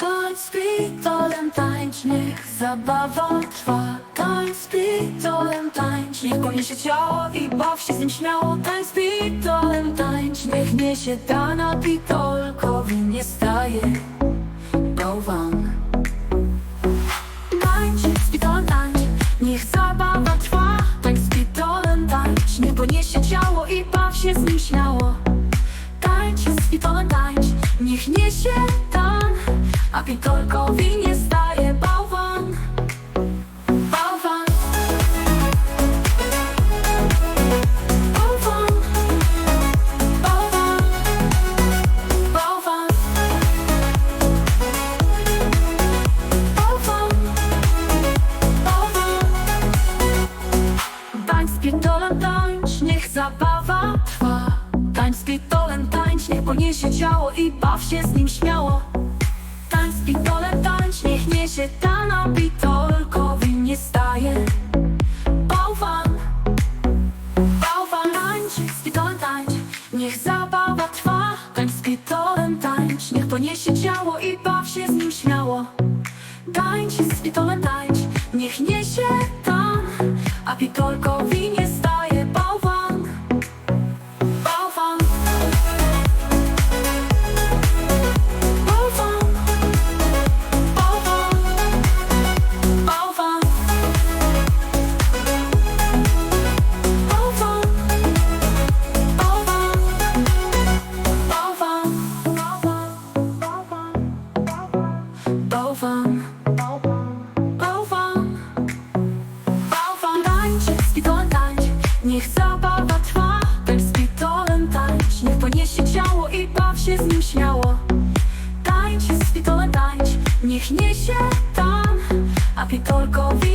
Tańcz z pitolem, tańcz, niech zabawa trwa. Tańcz z pitolem, tańcz, niech poniesie ciało i baw się z nim śmiało. Tańcz z pitolem, tańcz, niech niesie dana pitolkowi nie staje bałwan. Tańcz z pitolem, tańcz, niech zabawa trwa. Tańcz z pitolem, tańcz, niech poniesie ciało i baw się z nim śmiało. Tańcz z pitolem, tańcz, niech niesie A nie staje bałwan. Bałwan. Bałwan. Bałwan. Bałwan. Bałwan. Bałwan. Tańcz z pitolem, tańcz, niech zabawa trwa. Tańcz z pitolem, tańcz, niech poniesie ciało i baw się z nim śmiało Tańcz z pitolem, tańcz, niech niesie dana pitolkowi nie staje. Bałwan Bałwan, tańcz, z pitolem, tańcz, niech zabawa trwa Tańcz z pitolem, tańcz, niech poniesie ciało i baw się z nim śmiało. Tańcz z pitolem, tańcz, niech niesie tam, a pitolkowi Niech zabawa trwa, ten z pitolem tańcz. Niech poniesie ciało i baw się z nim śmiało. Tańcz z pitolem tańcz, niech niesie tam A pitolkowi